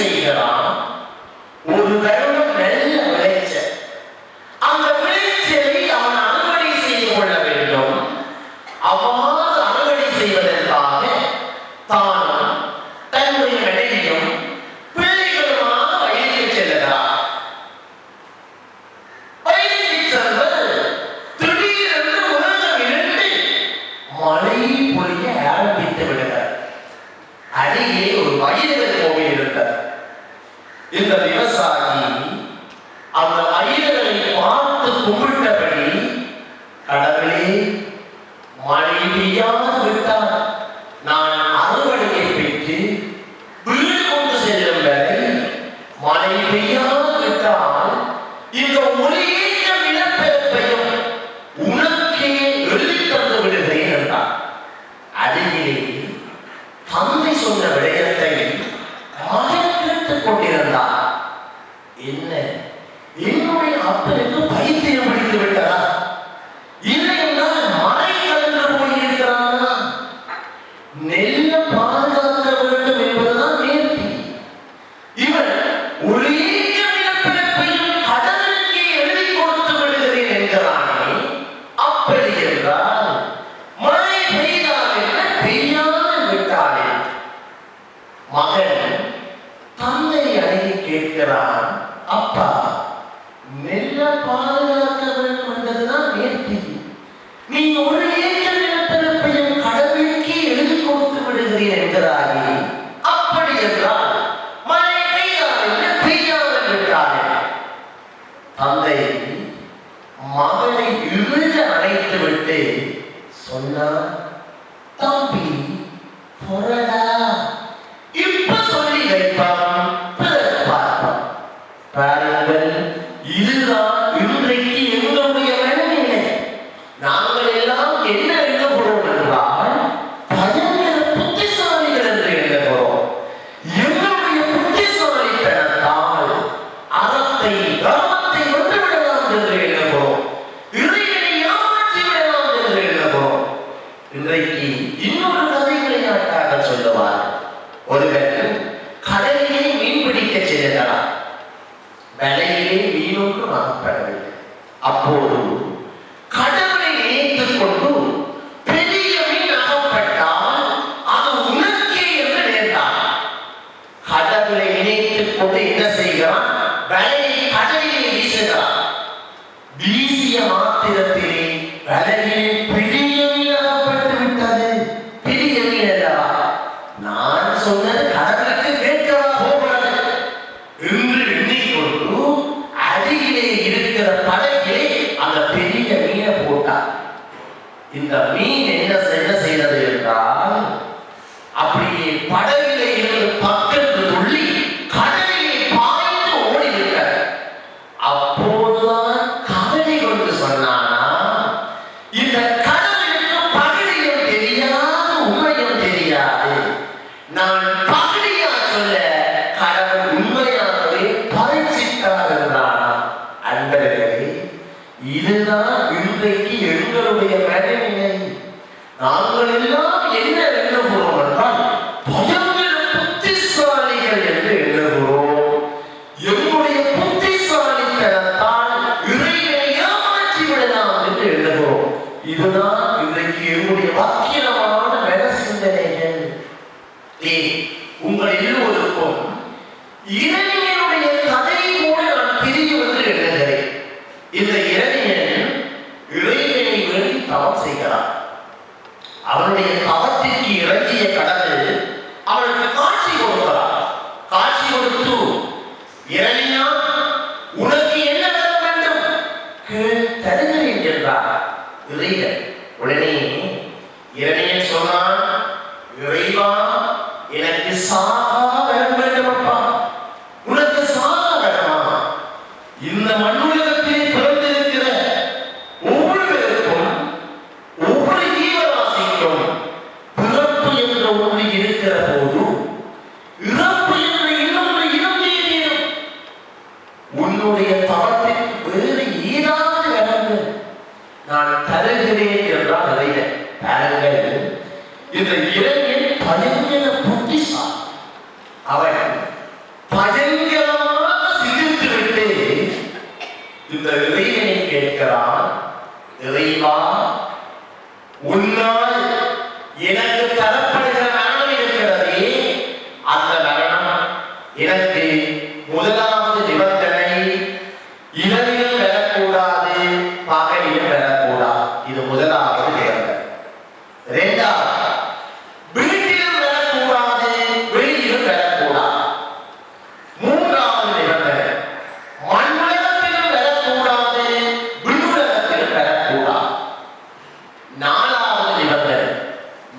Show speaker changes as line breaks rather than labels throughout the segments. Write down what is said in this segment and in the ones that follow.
செய்கிறான். ஒரு தடவை மழை பெய்யாது விட்டால் நான் அறுவடையை பெற்று வீடு கொண்டு செல்லும் வரை மழை பெய்யாது விட்டால் இந்த ஒளியேற்ற நிலப்பரப்பையும் உனக்கே எழுதி தந்து விடுகிறேன் என்றார். அருகிலே தந்தை சொன்ன விடயத்தை மகன் கொண்டிருந்தார். என்ன இவன் ஒரே நிலப்பரப்பையும் கடலுக்கே எழுதி கொடுத்து விடுகிறேன் என்கிறானே அப்படி என்றால் மழை பெய்தால் என்ன பெய்யாமல் விட்டானே? மகன் தந்தை அணுகி கேட்கிறான் அப்பா நெல்ல பாதுகாக்க そんな、トンピー、フォルダー வலையிலே வீணொன்று மாற்றவில்லை அப்போது கடவுளை நினைத்துக் கொண்டு பெரிய மீன் அகப்பட்டால் அது உனக்கே என்று நேர்ந்தார். கடவுளை நினைத்துக் கொண்டு என்ன செய்கிறான்? வலையை கடலிலே வீசுகிறான். வீசிய மாத்திரத்திலே வலையிலே இந்த மீன் என்ன என்ன செய்தது என்றால் அப்படியே படகிலே இருந்து பக்கத்து துள்ளி கடலிலே பாய்ந்து ஓடிவிட்டது. அப்போதுதான் கவலை கொண்டு சொன்னானா இந்த கடலுக்கு பகுதியும் தெரியாது உண்மையும் தெரியாது. நான் இந்த இளைஞன் இறைவனை வேண்டி தவம் செய்கிறான். அவனுடைய தவத்திற்கு இறங்கிய கடவுள் அவனுக்கு காட்சி கொடுக்கிறார் காட்சி கொடுத்து இறைவனா உனக்கு என்ன வர வேண்டும்? தருகிறேன் என்றார் இறைவன் உடனே இறைவன் சொன்னான் இறைவா எனக்கு சா கேட்கிறான் இறைவா உன்னால்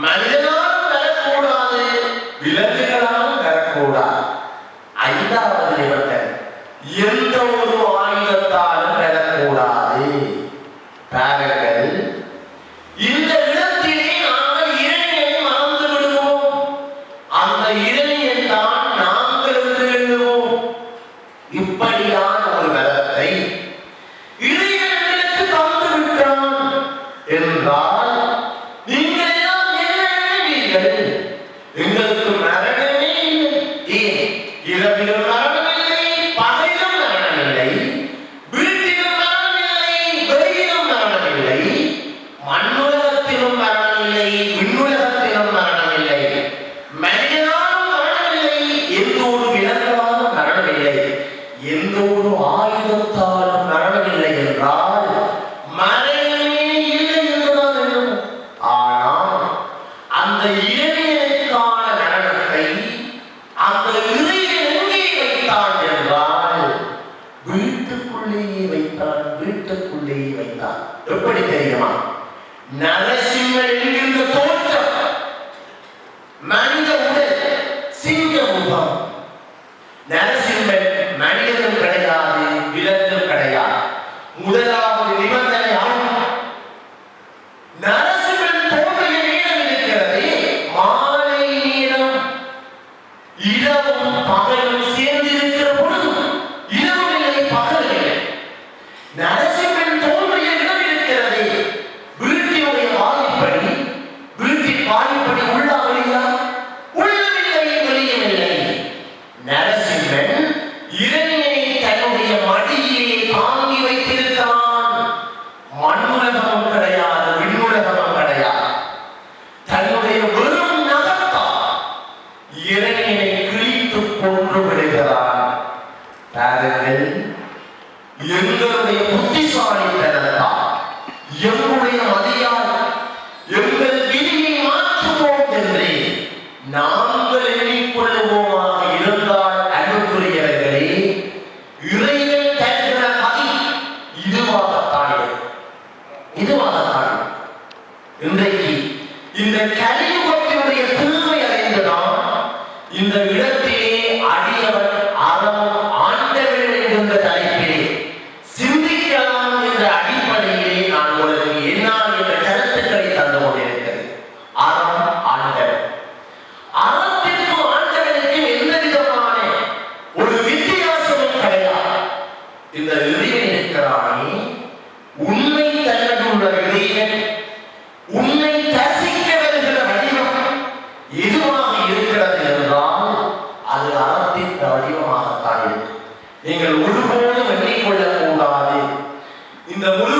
மனிதனால் பெறக்கூடாது விலங்குகளால் பெறக்கூடாது ஐந்தாவது நிபந்தனை எந்த ஒரு ஆயுதத்தாலும் பெறக்கூடாது பாருங்கள் இந்த இடத்திலே நாங்கள் இறைவனை மறந்து விடுவோம். அந்த இறை நரசிம்மன் என்கின்ற தோற்றம் மனித உடல் சிங்க முகம் நரசிம்மன் மனிதனும் கிடையாது விலங்கும் கிடையாது முதலாவது நிபந்தனை ஆகும் நரசிம்மன் தோன்றிய நேரம் இருக்கிறது. மாலை நேரம் இரவும் பகலும் சேர்ந்து இன்றைக்கு இந்த கலியுகத்தினுடைய தீமை அடைந்துதான் இந்த நீங்கள் ஒருபோதும் எண்ணிக்கொள்ளக்கூடாது இந்த முழு